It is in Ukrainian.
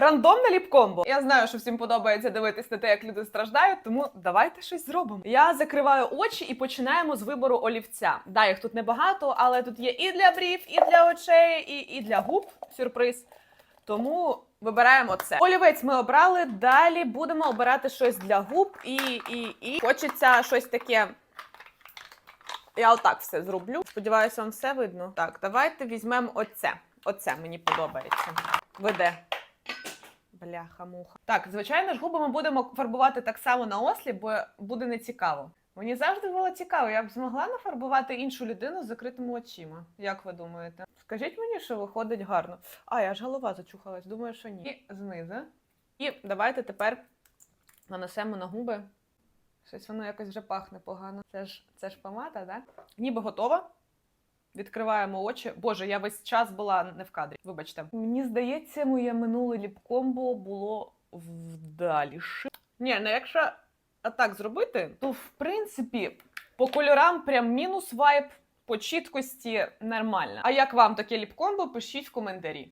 Рандомне ліпкомбо. Я знаю, що всім подобається дивитись на те, як люди страждають, тому давайте щось зробимо. Я закриваю очі і починаємо з вибору олівця. Да, їх тут небагато, але тут є і для брів, і для очей, і, і для губ. Сюрприз. Тому вибираємо це. Олівець ми обрали. Далі будемо обирати щось для губ і, і, і. Хочеться щось таке. Я отак все зроблю. Сподіваюся, вам все видно. Так, давайте візьмемо оце. Оце мені подобається. Веде. Бляха-муха. Так, звичайно ж, губи ми будемо фарбувати так само на ослі, бо буде нецікаво. Мені завжди було цікаво, я б змогла нафарбувати іншу людину з закритими очима. Як ви думаєте? Скажіть мені, що виходить гарно. А, я ж голова зачухалась, думаю, що ні. І знизу. І давайте тепер нанесемо на губи. Щось воно якось вже пахне погано. Це ж це ж помада, так? Ніби готова. Відкриваємо очі. Боже, я весь час була не в кадрі. Вибачте. Мені здається, моє минуле ліпкомбо було вдаліше. Ні, ну якщо так зробити, то в принципі по кольорам прям мінус вайб, по чіткості нормально. А як вам таке ліпкомбо, пишіть в коментарі.